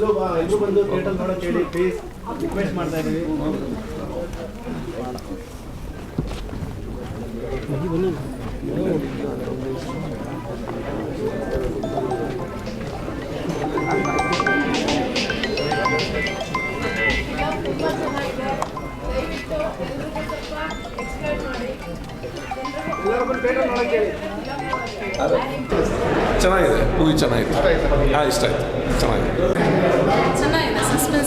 ಎಲ್ಲರೂ ಎಲ್ಲರೂ ಬಂದು ಥಿಯೇಟರ್ ನೋಡೋಕೆ ಹೇಳಿ ಪ್ಲೀಸ್ ರಿಕ್ವೆಸ್ಟ್ ಮಾಡ್ತಾ ಇದ್ದೀವಿ ನೋಡೋಕೆ ಹೇಳಿ. ಚೆನ್ನಾಗಿದೆ. ಮೂವಿ ಚೆನ್ನಾಗಿದೆ ಹಾಂ, ಇಷ್ಟ ಚೆನ್ನಾಗಿದೆ.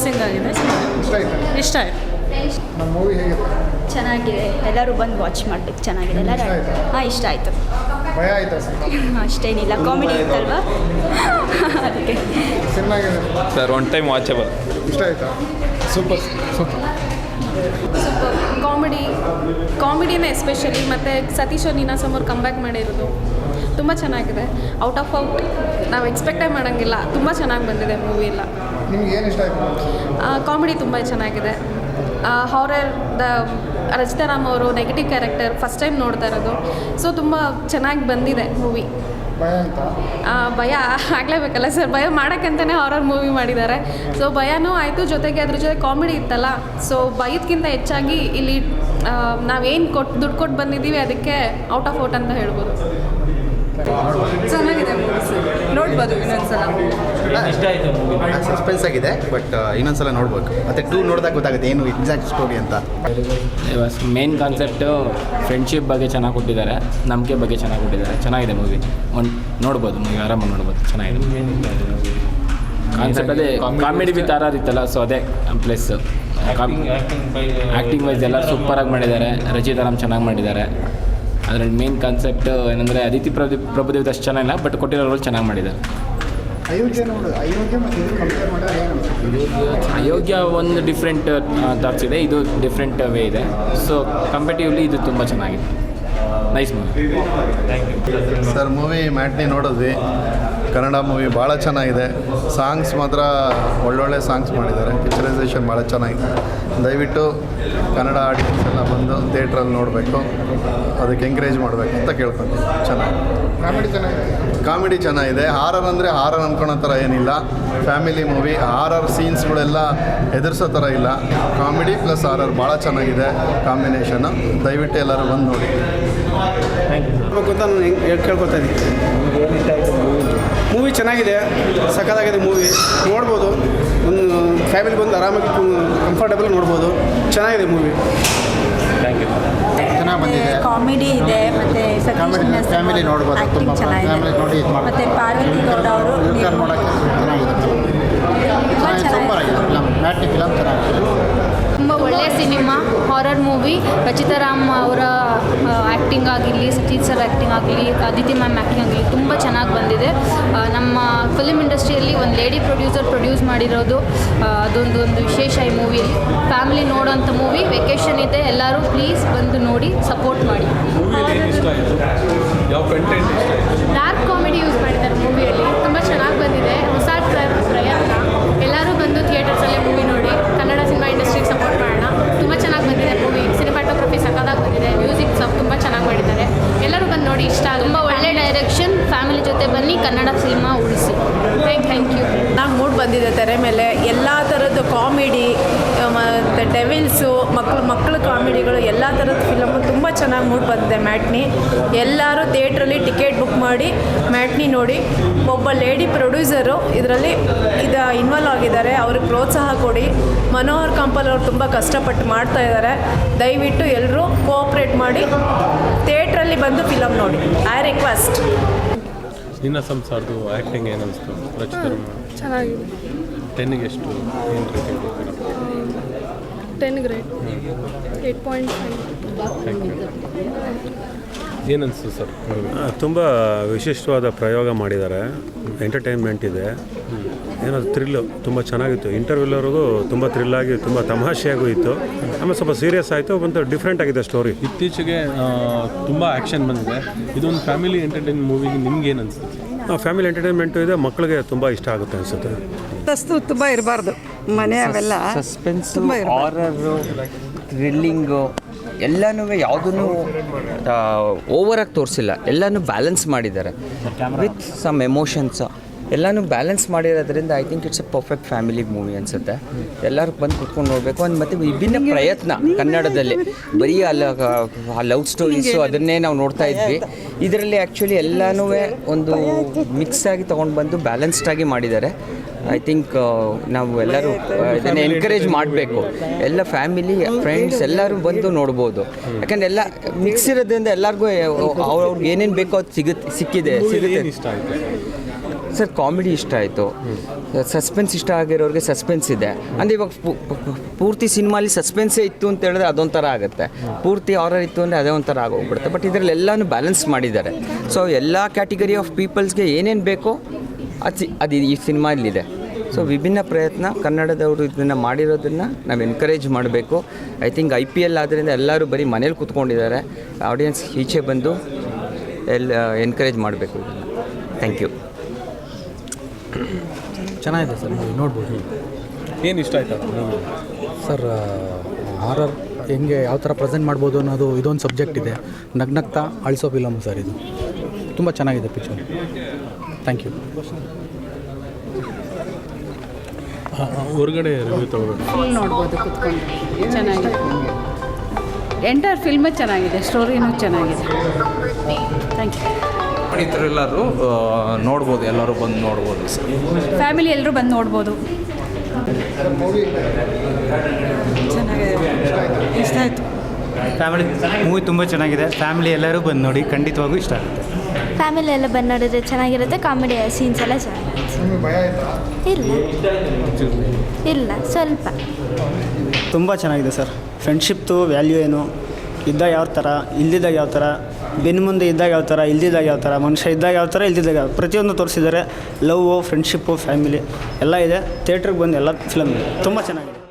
ಚೆನ್ನಾಗಿದೆ. ಸಸ್ಪೆನ್ಸಿಂಗ್ ಆಗಿದೆ. ಇಷ್ಟ ಆಯ್ತು. ನಮ್ಮ ಮೂವಿ ಹೇಗಿದೆ? ಚೆನ್ನಾಗಿದೆ. ಎಲ್ಲರೂ ಬಂದು ವಾಚ್ ಮಾಡ್ಬೇಕು. ಚೆನ್ನಾಗಿದೆ. ಎಲ್ಲರೂ? ಹಾಂ ಇಷ್ಟ ಆಯಿತು. ಭಯ ಆಯ್ತಾ ಸಿನಿಮಾ? ಅಷ್ಟೇನಿಲ್ಲ ಕಾಮಿಡಿ ಇತ್ತಲ್ವಾ? ಅದಕ್ಕೆ ಸರ್ ಒನ್ ಟೈಮ್ ವಾಚಬಲ್ ಇಷ್ಟ ಆಯ್ತಾ? ಸೂಪರ್ ಸೂಪರ್ ಕಾಮಿಡಿ ಕಾಮಿಡಿನೇ ಎಸ್ಪೆಷಲಿ ಮತ್ತು ಸತೀಶ್ ನೀನಾಸಮ್ ಅವ್ರು ಕಮ್ಬ್ಯಾಕ್ ಮಾಡಿರೋದು ತುಂಬ ಚೆನ್ನಾಗಿದೆ. ಔಟ್ ಆಫ್ ಔಟ್ ನಾವು ಎಕ್ಸ್ಪೆಕ್ಟೇ ಮಾಡೋಂಗಿಲ್ಲ. ತುಂಬ ಚೆನ್ನಾಗಿ ಬಂದಿದೆ ಮೂವಿ ಎಲ್ಲ. ನಿಮ್ಗೆ ಏನು ಇಷ್ಟ ಆಯ್ತು? ಕಾಮಿಡಿ ತುಂಬ ಚೆನ್ನಾಗಿದೆ. ಹಾರರ್ ದ ರಚಿತಾರಾಮ್ ಅವರು ನೆಗೆಟಿವ್ ಕ್ಯಾರೆಕ್ಟರ್ ಫಸ್ಟ್ ಟೈಮ್ ನೋಡ್ತಾ ಇರೋದು. ಸೊ ತುಂಬ ಚೆನ್ನಾಗಿ ಬಂದಿದೆ ಮೂವಿ ಭಯ ಆಗ್ಲೇಬೇಕಲ್ಲ ಭಯ ಆಗಲೇಬೇಕಲ್ಲ ಸರ್? ಭಯ ಮಾಡೋಕ್ಕಂತಲೇ ಹಾರರ್ ಮೂವಿ ಮಾಡಿದ್ದಾರೆ. ಸೊ ಭಯನೂ ಆಯಿತು. ಜೊತೆಗೆ ಅದ್ರ ಜೊತೆ ಕಾಮಿಡಿ ಇತ್ತಲ್ಲ. ಸೊ ಭಯದಕ್ಕಿಂತ ಹೆಚ್ಚಾಗಿ ಇಲ್ಲಿ ನಾವೇನು ಕೊಟ್ಟು ದುಡ್ಡು ಕೊಟ್ಟು ಬಂದಿದ್ದೀವಿ ಅದಕ್ಕೆ ಔಟ್ ಆಫ್ ಔಟ್ ಅಂತ ಹೇಳ್ಬೋದು. ಚೆನ್ನಾಗಿದೆ ನೋಡ್ಬೋದು ಇನ್ನೊಂದ್ಸಲ. ಸಸ್ಪೆನ್ಸ್ ಆಗಿದೆ ಬಟ್ ಇನ್ನೊಂದ್ಸಲ ನೋಡ್ಬೇಕು. ಮತ್ತೆ ಟೂ ನೋಡಿದಾಗ ಗೊತ್ತಾಗುತ್ತೆ ಏನು ಎಕ್ಸಾಕ್ಟ್ ಸ್ಟೋರಿ ಅಂತ. ಮೇನ್ ಕಾನ್ಸೆಪ್ಟು ಫ್ರೆಂಡ್ಶಿಪ್ ಬಗ್ಗೆ ಚೆನ್ನಾಗಿ ಕೊಟ್ಟಿದ್ದಾರೆ ನಂಬಿಕೆ ಬಗ್ಗೆ ಚೆನ್ನಾಗಿ ಕೊಟ್ಟಿದ್ದಾರೆ. ಚೆನ್ನಾಗಿದೆ ಮೂವಿ ಒಂದು ನೋಡ್ಬೋದು ಮೂವಿ ಆರಾಮಾಗಿ ನೋಡ್ಬೋದು. ಚೆನ್ನಾಗಿದೆ. ಕಾನ್ಸೆಪ್ಟ್ ಅದೇ ಕಾಮಿಡಿ ವಿತ್ ಆರ್ ಆರ್ ಇತ್ತಲ್ಲ ಸೊ ಅದೇ ಪ್ಲಸ್ ಆ್ಯಕ್ಟಿಂಗ್ ವೈಸ್ ಎಲ್ಲ ಸೂಪರಾಗಿ ಮಾಡಿದ್ದಾರೆ. ರಚಿತಾರಾಮ್ ಚೆನ್ನಾಗಿ ಮಾಡಿದ್ದಾರೆ. ಅದರಲ್ಲಿ ಮೇನ್ ಕಾನ್ಸೆಪ್ಟ್ ಏನಂದರೆ ಅದಿತಿ ಪ್ರಭು ಪ್ರಭುದೇವ್ ಅಷ್ಟು ಚೆನ್ನಾಗಿಲ್ಲ ಬಟ್ ಕೊಟ್ಟಿರೋ ರೋಲ್ ಚೆನ್ನಾಗಿ ಮಾಡಿದ್ದಾರೆ ಅಯೋಗ್ಯ ನೋಡು ಅಯೋಗ್ಯ ಮತ್ತು ಇದು ಕಂಪೇರ್ ಮಾಡಿದ್ರೆ ಏನು ಅನ್ಸುತ್ತೆ? ಅಯೋಗ್ಯ ಒಂದು ಡಿಫ್ರೆಂಟ್ ಥಾಟ್ಸ್ ಇದೆ ಇದು ಡಿಫ್ರೆಂಟ್ ವೇ ಇದೆ. ಸೊ ಕಂಪೇಟಿವ್ಲಿ ಇದು ತುಂಬ ಚೆನ್ನಾಗಿದೆ. Nice movie sir movie matinee ನೋಡಿದ್ವಿ. ಕನ್ನಡ ಮೂವಿ ಭಾಳ ಚೆನ್ನಾಗಿದೆ. ಸಾಂಗ್ಸ್ ಮಾತ್ರ ಒಳ್ಳೊಳ್ಳೆ ಸಾಂಗ್ಸ್ ಮಾಡಿದ್ದಾರೆ. ಪಿಕ್ಚರೈಸೇಷನ್ ಭಾಳ ಚೆನ್ನಾಗಿದೆ. ದಯವಿಟ್ಟು ಕನ್ನಡ ಆಡಿಯನ್ಸ್ ಎಲ್ಲ ಬಂದು ಥಿಯೇಟ್ರಲ್ಲಿ ನೋಡಬೇಕು. ಅದಕ್ಕೆ ಎಂಕರೇಜ್ ಮಾಡಬೇಕು ಅಂತ ಕೇಳ್ಕೊತೀನಿ. ಚೆನ್ನಾಗಿ ಕಾಮಿಡಿ ಚೆನ್ನಾಗಿದೆ. ಕಾಮಿಡಿ ಚೆನ್ನಾಗಿದೆ. ಹಾರರ್ ಅಂದರೆ ಹಾರರ್ ಅಂದ್ಕೊಳೋ ಥರ ಏನಿಲ್ಲ. ಫ್ಯಾಮಿಲಿ ಮೂವಿ ಹಾರರ್ ಸೀನ್ಸ್ಗಳೆಲ್ಲ ಎದುರಿಸೋ ಥರ ಇಲ್ಲ. ಕಾಮಿಡಿ ಪ್ಲಸ್ ಹಾರರ್ ಭಾಳ ಚೆನ್ನಾಗಿದೆ ಕಾಂಬಿನೇಷನ್ನು ದಯವಿಟ್ಟು ಎಲ್ಲರೂ ಬಂದು ನೋಡಿ. ಥ್ಯಾಂಕ್ ಯು ಅಂತ ನಾನು ಕೇಳ್ಕೊತಾ ಇದ್ದೀನಿ. ಚೆನ್ನಾಗಿದೆ ಸಖತ್ತಾಗಿದೆ ಮೂವಿ ನೋಡ್ಬೋದು. ಒಂದು ಫ್ಯಾಮಿಲಿ ಬಂದು ಆರಾಮಾಗಿ ಕಂಫರ್ಟಬಲ್ ನೋಡ್ಬೋದು. ಚೆನ್ನಾಗಿದೆ ಮೂವಿ ಚೆನ್ನಾಗಿ ಬಂದಿದೆ. ಕಾಮಿಡಿ ಇದೆ ಮತ್ತೆ Comedy, ಫ್ಯಾಮಿಲಿ ನೋಡ್ಬೋದು. ತುಂಬ ಫ್ಯಾಮಿಲಿ ನೋಡಿ ಇದು. ಮತ್ತೆ ಪಾರ್ವತಿ ಗೌಡ ಅವರು ನೋಡೋಕ್ಕೆ ಚೆನ್ನಾಗಿದೆ. ಸೂಪರ್ ಆಗಿದೆ ಫಿಲಮ್ ಮ್ಯಾಟ್ನಿ ಫಿಲಮ್ ಚೆನ್ನಾಗಿದೆ. ತುಂಬ ಒಳ್ಳೆಯ ಸಿನಿಮಾ ಹಾರರ್ ಮೂವಿ ರಚಿತಾರಾಮ್ ಅವರ ಆ್ಯಕ್ಟಿಂಗ್ ಆಗಿರಲಿ ಸತೀಶ್ ಸರ್ ಆ್ಯಕ್ಟಿಂಗ್ ಆಗಲಿ ಅದಿತಿ ಮ್ಯಾಮ್ ಆ್ಯಕ್ಟಿಂಗ್ ಆಗಲಿ ತುಂಬ ಚೆನ್ನಾಗಿ ಬಂದಿದೆ. ಫಿಲ್ಮ್ ಇಂಡಸ್ಟ್ರಿಯಲ್ಲಿ ಒಂದು ಲೇಡಿ ಪ್ರೊಡ್ಯೂಸರ್ ಪ್ರೊಡ್ಯೂಸ್ ಮಾಡಿರೋದು ಅದೊಂದು ಒಂದು ವಿಶೇಷ ಈ ಮೂವಿಯಲ್ಲಿ ಫ್ಯಾಮಿಲಿ ನೋಡೋಂಥ ಮೂವಿ ವೆಕೇಶನ್ ಇದೆ ಎಲ್ಲರೂ ಪ್ಲೀಸ್ ಬಂದು ನೋಡಿ ಸಪೋರ್ಟ್ ಮಾಡಿ. ಡಾರ್ಕ್ ಕಾಮಿಡಿ ಯೂಸ್ ಫ್ಯಾಮಿಲಿ ಜೊತೆ ಬನ್ನಿ, ಕನ್ನಡ ಸಿನಿಮಾ ಉಳಿಸಿ. ಥ್ಯಾಂಕ್ ಯು ನಾನು ಮೂಡ್ ಬಂದಿದೆ ತೆರೆ ಮೇಲೆ. ಎಲ್ಲ ಥರದ್ದು ಕಾಮಿಡಿ ಮತ್ತು ಡೆವಿಲ್ಸು ಮಕ್ಕಳು ಮಕ್ಕಳ ಕಾಮಿಡಿಗಳು ಎಲ್ಲ ಥರದ ಫಿಲಮು ತುಂಬ ಚೆನ್ನಾಗಿ ಮೂಡ್ ಬಂದಿದೆ ಮ್ಯಾಟ್ನಿ. ಎಲ್ಲರೂ ಥಿಯೇಟ್ರಲ್ಲಿ ಟಿಕೆಟ್ ಬುಕ್ ಮಾಡಿ ಮ್ಯಾಟ್ನಿ ನೋಡಿ. ಒಬ್ಬ ಲೇಡಿ ಪ್ರೊಡ್ಯೂಸರು ಇದರಲ್ಲಿ ಇದು ಇನ್ವಾಲ್ವ್ ಆಗಿದ್ದಾರೆ. ಅವ್ರಿಗೆ ಪ್ರೋತ್ಸಾಹ ಕೊಡಿ. ಮನೋಹರ್ ಕಂಪಲ್ ಅವರು ತುಂಬ ಕಷ್ಟಪಟ್ಟು ಮಾಡ್ತಾ ಇದ್ದಾರೆ. ದಯವಿಟ್ಟು ಎಲ್ಲರೂ ಕೋಆಪ್ರೇಟ್ ಮಾಡಿ ಥಿಯೇಟ್ರಲ್ಲಿ ಬಂದು ಫಿಲಮ್ ನೋಡಿ. ಐ ರಿಕ್ವೆಸ್ಟ್ ನಿನ್ನ ಸಂಸಾರದು ಆ್ಯಕ್ಟಿಂಗ್ ಏನು ಅನಿಸ್ತು? ರಚಿತರು ಚೆನ್ನಾಗಿದೆ. ಟೆನ್ನಿಗೆ ಎಷ್ಟು ಏನು rating ten grade eight point five thank you ಏನು ಸರ್ ತುಂಬ ವಿಶಿಷ್ಟವಾದ ಪ್ರಯೋಗ ಮಾಡಿದ್ದಾರೆ. ಎಂಟರ್ಟೈನ್ಮೆಂಟ್ ಇದೆ. ಏನೋ ಥ್ರಿಲ್ಲು ತುಂಬ ಚೆನ್ನಾಗಿತ್ತು. ಇಂಟರ್ವ್ಯೂವರೆಗೂ ತುಂಬ ಥ್ರಿಲ್ಲಾಗಿ ತುಂಬ ತಮಾಷೆಯಾಗೂ ಇತ್ತು. ಆಮೇಲೆ ಸ್ವಲ್ಪ ಸೀರಿಯಸ್ ಆಯಿತು ಒಂದು ಡಿಫ್ರೆಂಟ್ ಆಗಿದೆ ಸ್ಟೋರಿ ಇತ್ತೀಚೆಗೆ ತುಂಬ ಆ್ಯಕ್ಷನ್ ಬಂದಿದೆ. ಇದೊಂದು ಫ್ಯಾಮಿಲಿ ಎಂಟರ್ಟೈನ್ ಮೂವಿಗೆ ನಿಮ್ಗೆ ಏನು ಅನಿಸುತ್ತೆ? ಫ್ಯಾಮಿಲಿ ಎಂಟರ್ಟೈನ್ಮೆಂಟು ಇದೆ ಮಕ್ಕಳಿಗೆ ತುಂಬ ಇಷ್ಟ ಆಗುತ್ತೆ ಅನಿಸುತ್ತೆ. ತಸ್ತು ತುಂಬ ಇರಬಾರ್ದು. ಮನೆ ಅವೆಲ್ಲ ಸಸ್ಪೆನ್ಸು ತುಂಬ. ಹಾರರು ಥ್ರಿಲ್ಲಿಂಗು ಎಲ್ಲನೂ ಯಾವುದನ್ನು ಓವರಾಗಿ ತೋರಿಸಿಲ್ಲ. ಎಲ್ಲನೂ ಬ್ಯಾಲೆನ್ಸ್ ಮಾಡಿದ್ದಾರೆ. ವಿತ್ ಸಮ್ ಎಮೋಷನ್ಸ್ ಎಲ್ಲನೂ ಬ್ಯಾಲೆನ್ಸ್ ಮಾಡಿರೋದ್ರಿಂದ I think it's a perfect family movie ಅನಿಸುತ್ತೆ. ಎಲ್ಲರೂ ಬಂದು ಕುತ್ಕೊಂಡು ನೋಡಬೇಕು. ಒಂದು ಮತ್ತು ವಿಭಿನ್ನ ಪ್ರಯತ್ನ ಕನ್ನಡದಲ್ಲಿ. ಬರೀ ಅಲ್ಲ ಆ ಲವ್ ಸ್ಟೋರೀಸು ಅದನ್ನೇ ನಾವು ನೋಡ್ತಾ ಇದ್ವಿ. ಇದರಲ್ಲಿ ಆ್ಯಕ್ಚುಲಿ ಎಲ್ಲನೂ ಒಂದು ಮಿಕ್ಸ್ ಆಗಿ ತೊಗೊಂಡು ಬಂದು ಬ್ಯಾಲೆನ್ಸ್ಡ್ ಆಗಿ ಮಾಡಿದ್ದಾರೆ. ಐ ಥಿಂಕ್ ನಾವು ಎಲ್ಲರೂ ಇದನ್ನು ಎನ್ಕರೇಜ್ ಮಾಡಬೇಕು. ಎಲ್ಲ ಫ್ಯಾಮಿಲಿ ಫ್ರೆಂಡ್ಸ್ ಎಲ್ಲರೂ ಬಂದು ನೋಡ್ಬೋದು. ಯಾಕಂದ್ರೆ ಎಲ್ಲ ಮಿಕ್ಸ್ ಇರೋದ್ರಿಂದ ಎಲ್ಲರಿಗೂ ಅವ್ರವ್ರಿಗೆ ಏನೇನು ಬೇಕೋ ಅದು ಸಿಗುತ್ತೆ ಸಿಕ್ಕಿದೆ ಸಿಗುತ್ತೆ. ಸರ್, ಕಾಮಿಡಿ ಇಷ್ಟ ಆಯಿತು. ಸಸ್ಪೆನ್ಸ್ ಇಷ್ಟ ಆಗಿರೋರಿಗೆ ಸಸ್ಪೆನ್ಸ್ ಇದೆ. ಅಂದರೆ ಇವಾಗ ಪೂರ್ತಿ ಸಿನಿಮಾಲಿ ಸಸ್ಪೆನ್ಸೇ ಇತ್ತು ಅಂತ ಹೇಳಿದ್ರೆ ಅದೊಂಥರ ಆಗುತ್ತೆ. ಪೂರ್ತಿ ಆರರ್ ಇತ್ತು ಅಂದರೆ ಅದೇ ಒಂಥರ ಆಗೋಗ್ಬಿಡುತ್ತೆ. ಬಟ್ ಇದರಲ್ಲಿ ಎಲ್ಲನೂ ಬ್ಯಾಲೆನ್ಸ್ ಮಾಡಿದ್ದಾರೆ. ಸೊ ಎಲ್ಲ ಕ್ಯಾಟಗರಿ ಆಫ್ ಪೀಪಲ್ಸ್ಗೆ ಏನೇನು ಬೇಕೋ ಅದು ಅದು ಈ ಸಿನಿಮಾಲಿದೆ. ಸೊ ವಿಭಿನ್ನ ಪ್ರಯತ್ನ ಕನ್ನಡದವರು ಇದನ್ನು ಮಾಡಿರೋದನ್ನು ನಾವು ಎನ್ಕರೇಜ್ ಮಾಡಬೇಕು. I think I P L ಆದ್ದರಿಂದ ಎಲ್ಲರೂ ಬರೀ ಮನೇಲಿ ಕೂತ್ಕೊಂಡಿದ್ದಾರೆ. ಆಡಿಯನ್ಸ್ ಈಚೆ ಬಂದು ಎಲ್ಲ ಎನ್ಕರೇಜ್ ಮಾಡಬೇಕು ಥ್ಯಾಂಕ್ ಯು ಚೆನ್ನಾಗಿದೆ ಸರ್ ಮೂವಿ ನೋಡ್ಬೋದು. ಏನು ಇಷ್ಟ ಆಯ್ತು? ಮೂವಿ ಸರ್ ಹಾರರ್ ಹೆಂಗೆ ಯಾವ ಥರ ಪ್ರೆಸೆಂಟ್ ಮಾಡ್ಬೋದು ಅನ್ನೋದು ಇದೊಂದು ಸಬ್ಜೆಕ್ಟ್ ಇದೆ. ನಗ್ನಗ್ತಾ ಅಳಿಸೋ ಫಿಲಮ್ ಸರ್ ಇದು. ತುಂಬ ಚೆನ್ನಾಗಿದೆ ಪಿಕ್ಚರ್ ಥ್ಯಾಂಕ್ ಯು ಹೊರಗಡೆ ರಿವ್ಯೂ ತಗೋಬೇಕು ಫುಲ್ ನೋಡ್ಬೋದು ಕುತ್ಕೊಂಡು ಚೆನ್ನಾಗಿದೆ. ಎಂಟರ್ ಫಿಲ್ಮೇ ಚೆನ್ನಾಗಿದೆ ಸ್ಟೋರಿನೂ ಚೆನ್ನಾಗಿದೆ. ಥ್ಯಾಂಕ್ ಯು ಥ್ರಿಲ್ಲರು ನೋಡ್ಬೋದು ಎಲ್ಲರೂ ಬಂದು ನೋಡ್ಬೋದು ಸರ್. ಫ್ಯಾಮಿಲಿ ಎಲ್ಲರೂ ಬಂದು ನೋಡ್ಬೋದು. ಚೆನ್ನಾಗಿದೆ. ಇಷ್ಟ ಆಯಿತು. ಫ್ಯಾಮಿಲಿ ಮೂವಿ ತುಂಬ ಚೆನ್ನಾಗಿದೆ. ಫ್ಯಾಮಿಲಿ ಎಲ್ಲರೂ ಬಂದು ನೋಡಿ ಖಂಡಿತವಾಗೂ ಇಷ್ಟ ಆಗುತ್ತೆ. ಫ್ಯಾಮಿಲಿ ಎಲ್ಲ ಬಂದು ನೋಡಿದ್ರೆ ಚೆನ್ನಾಗಿರುತ್ತೆ ಕಾಮಿಡಿ ಸೀನ್ಸ್ ಎಲ್ಲ ಚೆನ್ನಾಗಿರುತ್ತೆ. ಇಲ್ಲ. ಇಲ್ಲ ಸ್ವಲ್ಪ. ತುಂಬ ಚೆನ್ನಾಗಿದೆ ಸರ್. ಫ್ರೆಂಡ್ಶಿಪ್ದು ವ್ಯಾಲ್ಯೂ ಏನು? ಇದ್ದಾಗ ಯಾವ ಥರ ಇಲ್ಲದಿದ್ದಾಗ ಯಾವ ಥರ ಬೆನ್ನು ಮುಂದೆ ಇದ್ದಾಗ ಯಾವ ಥರ, ಇಲ್ದಿದ್ದಾಗ ಯಾವ ಥರ, ಮನುಷ್ಯ ಇದ್ದಾಗ ಯಾವ ಥರ, ಇಲ್ದಿದ್ದಾಗ ಯಾವ ಪ್ರತಿಯೊಂದು ತೋರಿಸಿದ್ದಾರೆ. ಲವ್ ಫ್ರೆಂಡ್ಶಿಪ್ಪು ಫ್ಯಾಮಿಲಿ ಎಲ್ಲ ಇದೆ. ಥಿಯೇಟ್ರಿಗೆ ಬಂದು ಎಲ್ಲ ಫಿಲಮ್ ತುಂಬ ಚೆನ್ನಾಗಿದೆ.